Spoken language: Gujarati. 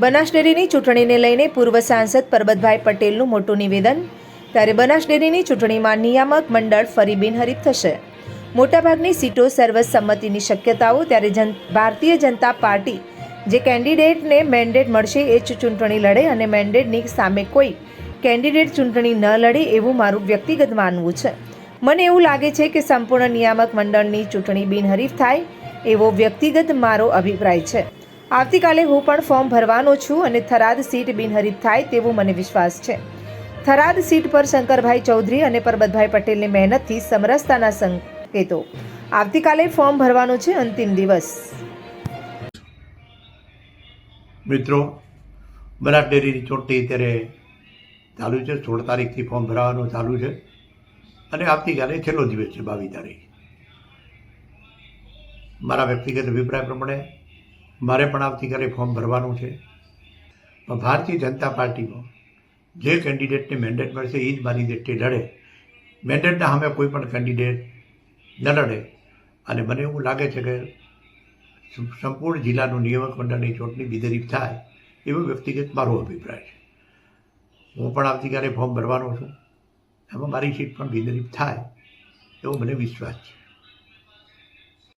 બનાસ ડેરીની ચૂંટણીને લઈને પૂર્વ સાંસદ પરબતભાઈ પટેલનું મોટું નિવેદન. ત્યારે બનાસ ડેરીની ચૂંટણીમાં નિયામક મંડળ ફરી બિનહરીફ થશે. મોટાભાગની સીટો સર્વસંમતિની શક્યતાઓ ત્યારે જન, ભારતીય જનતા પાર્ટી જે કેન્ડિડેટને મેન્ડેટ મળશે એ ચૂંટણી લડે અને મેન્ડેટની સામે કોઈ કેન્ડિડેટ ચૂંટણી ન લડે એવું મારું વ્યક્તિગત માનવું છે. મને એવું લાગે છે કે સંપૂર્ણ નિયામક મંડળની ચૂંટણી બિનહરીફ થાય એવો વ્યક્તિગત મારો અભિપ્રાય છે. આવતીકાલે હું પણ ફોર્મ ભરવાનો છું અને થરાદ સીટ બિનહરીફ થાય તેવો મને વિશ્વાસ છે. થરાદ સીટ પર શંકરભાઈ ચૌધરી અને પરબતભાઈ પટેલની મહેનતથી સમરસતાના સંકેતો. આવતીકાલે ફોર્મ ભરવાનો છે અંતિમ દિવસ. મિત્રો બનાસ ડેરીની ચૂંટણી અત્યારે ચાલુ છે, સોળ તારીખથી ફોર્મ ભરાવાનું ચાલુ છે અને આવતીકાલે છેલ્લો દિવસ છે બાવીસ તારીખ. મારા વ્યક્તિગત અભિપ્રાય પ્રમાણે મારે પણ આવતીકાલે ફોર્મ ભરવાનું છે. ભારતીય જનતા પાર્ટીમાં જે કેન્ડિડેટને મેન્ડેટ મળશે એ જ મારી દ્રષ્ટિએ લડે. મેન્ડેટના સામે કોઈ પણ કેન્ડિડેટ ન લડે. અને મને એવું લાગે છે કે સંપૂર્ણ જિલ્લાનું નિયામક મંડળની ચૂંટણી બિદરીફ થાય, એવો વ્યક્તિગત મારો અભિપ્રાય છે. હું પણ આવતીકાલે ફોર્મ ભરવાનો છું. એમાં મારી સીટ પણ બિદરીફ થાય, એવો મને વિશ્વાસ છે.